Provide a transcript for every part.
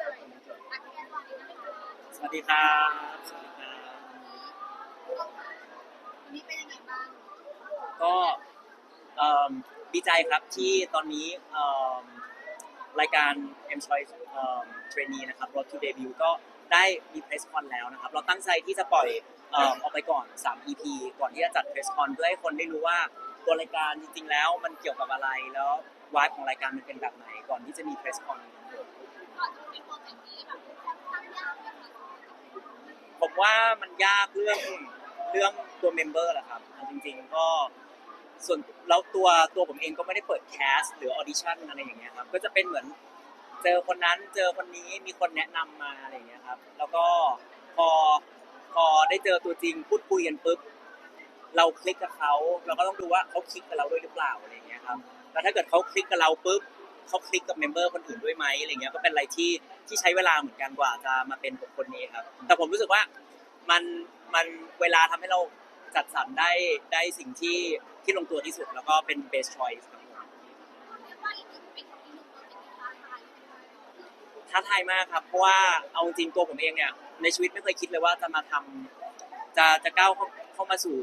ได้เลยอันนี้สวัสดีนะคะสวัสดีครับ สวัสดีครับ วันนี้เป็นยังไงบ้างก็เอิ่มดีใจครับที่ตอนนี้เอิ่มรายการ M Choice เอิ่ม Trainee นะครับ Road to Debut ก็ได้มี Press Con แล้วนะครับ เราตั้งใจที่จะปล่อยเอิ่มออกไปก่อน 3 EP ก่อนที่จะจัด Press Con เพื่อให้คนได้รู้ว่าตัวรายการจริงๆแล้วมันเกี่ยวกับอะไรแล้ววายของรายการมันเป็นแบบไหนก่อนที่จะมี Press Con ผมว่ามันยากเรื่องเรื่องตัวเมมเบอร์แหละครับเอาจริง ๆ ก็ส่วนแล้วตัวตัวผมเองก็ไม่ได้เปิดแคสหรือออดิชั่นอะไรอย่างเงี้ยครับ ก็จะเป็นเหมือนเจอคนนั้นเจอคนนี้มีคนแนะนำมาอะไรอย่างเงี้ยครับ แล้วก็พอพอได้เจอตัวจริงพูดคุยกันปุ๊บเราคลิกกับเขาเราก็ต้องดูว่าเขาคลิกกับเราด้วยหรือเปล่าอะไรอย่างเงี้ยครับแล้วถ้าเกิดเขาคลิกกับเราปุ๊บ เขาคลิกกับเมมเบอร์คนอื่นด้วยไหมอะไรเงี้ยก็เป็นอะไรที่ที่ใช้เวลาเหมือนกันกว่าจะมาเป็นบุคคลนี้ครับ แต่ผมรู้สึกว่ามันมันเวลาทำให้เราจัดสรรได้ได้สิ่งที่ที่ลงตัวที่สุด แล้วก็เป็น best choice ครับผมเรียกว่าอีกหนึ่งเป็นอีกหนึ่งโปรเจกต์ที่ท้าทายใช่ไหมท้าทายมากครับเพราะว่าเอาจริงตัวผมเองเนี่ยในชีวิตไม่เคยคิดเลยว่าจะมาทำจะจะก้าวเข้าเข้ามาสู่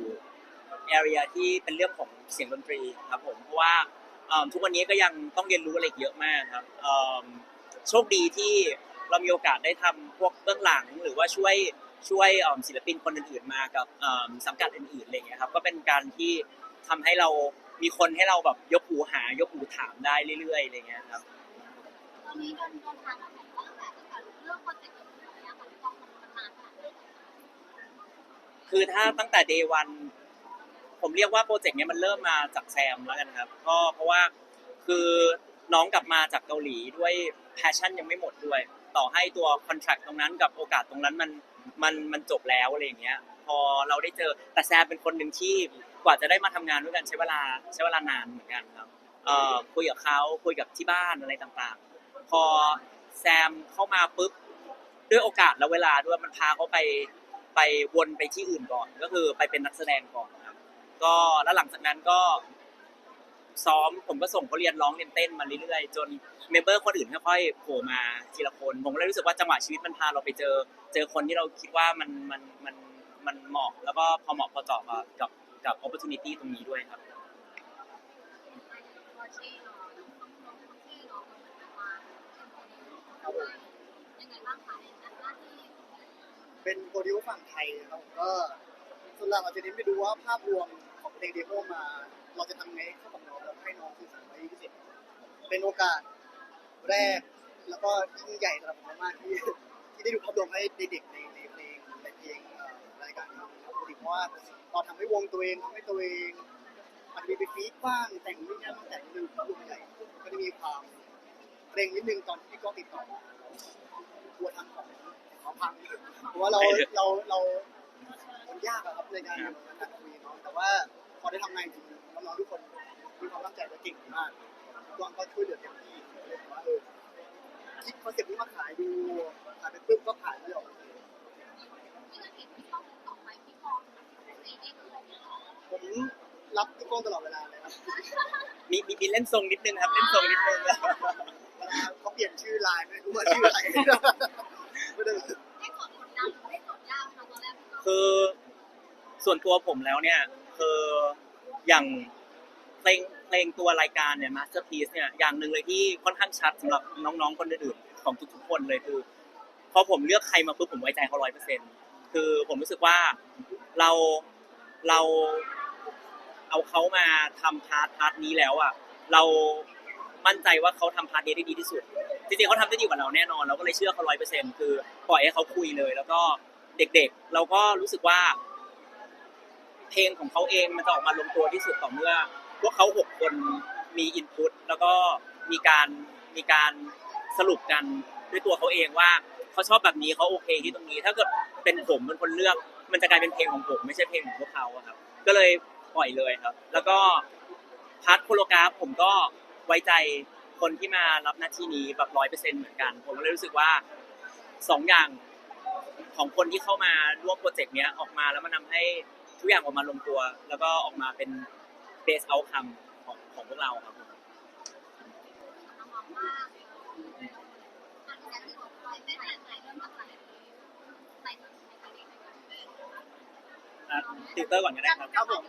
area ที่เป็นเรื่องของเสียงดนตรีครับผมเพราะว่าเอิ่ม ทุกวันนี้ก็ยังต้องเรียนรู้อะไรอีกเยอะมากครับเอิ่มโชคดีที่เรามีโอกาสได้ทำพวกเบื้องหลังหรือว่าช่วยช่วยเอิ่มศิลปินคนอื่นๆมากับเอิ่มสังกัดอื่นๆอะไรอย่างเงี้ยครับก็เป็นการที่ทำให้เรามีคนให้เราแบบยกหูหายกหูถามได้เรื่อยๆอะไรอย่างเงี้ยครับตอนนี้เดินเดินทางมาไหนตั้งแต่ตั้งแต่เรื่องโปรเจกต์นี้ค่ะที่ต้องมันนานขนาดไหนคือถ้าตั้งแต่ day one ผมเรียกว่าโปรเจกต์เนี้ยมันเริ่มมาจากแซมแล้วกันครับ ก็เพราะว่าคือน้องกลับมาจากเกาหลีด้วยแพชชั่นยังไม่หมดด้วย ต่อให้ตัวคอนแท c t ตรงนั้นกับโอกาสตรงนั้นมันมันมันจบแล้วอะไรอย่างเงี้ย พอเราได้เจอแต่แซมเป็นคนหนึ่งที่กว่าจะได้มาทำงานด้วยกันใช้เวลาใช้เวลานานเหมือนกันครับเอ่อคุยกับเขาคุยกับที่บ้านอะไรต่างๆ พอแซมเข้ามาปุ๊บด้วยโอกาสและเวลาด้วยมันพาเขาไปไปวนไปที่อื่นก่อน ก็คือไปเป็นนักแสดงก่อน ก็แล้วหลังจากนั้นก็ซ้อมผมก็ส่งเขาเรียนร้องเรียนเต้นมาเรื่อยๆ จนเมมเบอร์คนอื่นค่อยๆโผล่มาทีละคนผมเลยรู้สึกว่าจังหวะชีวิตมันพาเราไปเจอ เจอคนที่เราคิดว่ามันมันมันมันเหมาะ แล้วก็พอเหมาะพอเจาะกับกับกับ opportunity ตรงนี้ด้วยครับเป็นโปรดิวฝั่งไทยครับก็ส่วนหลักเราจะเน้นไปดูว่าภาพรวม ของเพลงเดโมมา เราจะทำไงเข้ากับน้องแล้วให้น้องสื่อสารไว้พิเศษเป็นโอกาสแรก แล้วก็ยิ่งใหญ่สำหรับผมมากๆที่ที่ได้ดูภาพรวมให้เด็กๆในในเพลงในเพลงเอ่อรายการนี้ครับเพราะว่าเราทำให้วงตัวเองทำให้ตัวเองอาจจะมีไปฟีดบ้างแต่งนู่นนี่นั่นแต่งดูภาพรวมใหญ่ก็จะมีความเกรงนิดนึงตอนที่พี่ก้องติดต่อกลัวทำของเขาพังเพราะว่าเราเราเรา มันยากอะครับในการอยู่ในการคุยเนาะแต่ว่าพอได้ทำงานจริงน้องๆทุกคนมีความตั้งใจและเก่งมากตัวก็ช่วยเหลือเต็มที่เลยว่าเออคิดคอนเซ็ปต์นี้มาขายดูขายไปปุ๊บก็ขายไม่ออกมาเลยที่เราเห็นที่ต้องต่อไปที่มองในเองเลยเนี่ยผมรับพี่ก้องตลอดเวลาเลยครับมีมีมีเล่นทรงนิดนึงครับเล่นทรงนิดนึงเวลาเขาเปลี่ยนชื่อไลน์ไม่รู้ว่าชื่ออะไรไม่ได้ได้กดกดดันได้กดยากค่ะตอนแรกคือ ส่วนตัวผมแล้วเนี่ยคืออย่างเพลงเพลงตัวรายการเนี่ย Masterpiece เนี่ยอย่างหนึ่งเลยที่ค่อนข้างชัดสำหรับน้องๆคนอื่นๆของทุกๆคนเลยคือพอผมเลือกใครมาปุ๊บผมไว้ใจเขาร้อยเปอร์เซ็นต์คือผมรู้สึกว่าเราเราเอาเขามาทำพาร์ทพาร์ทนี้แล้วอะเรามั่นใจว่าเขาทำพาร์ทนี้ได้ดีที่สุดจริงๆเขาทำได้ดีกว่าเราแน่นอนเราก็เลยเชื่อเขาร้อยเปอร์เซ็นต์คือปล่อยให้เขาคุยเลย แล้วก็เด็กๆ เราก็รู้สึกว่า เพลงของเขาเองมันจะออกมาลงตัวที่สุดต่อเมื่อ พวกเขาหกคนมีอินพุตแล้วก็มีการมีการสรุปกันด้วยตัวเขาเองว่าเขาชอบแบบนี้เขาโอเคที่ตรงนี้ ถ้าเกิดเป็นผมเป็นคนเลือก มันจะกลายเป็นเพลงของผมไม่ใช่เพลงของพวกเขาอะครับ ก็เลยปล่อยเลยครับ แล้วก็พาร์ทโคโลกราฟผมก็ไว้ใจคนที่มารับหน้าที่นี้แบบร้อยเปอร์เซ็นต์เหมือนกัน ผมก็เลยรู้สึกว่าสองอย่างของคนที่เข้ามาร่วมโปรเจกต์เนี้ยออกมาแล้วมันทำให้ ทุกอย่างออกมาลงตัว แล้วก็ออกมาเป็นเบสเอาคัมของของพวกเราครับผมตื่นเตอร์ก่อนก็ได้ครับ ครับผม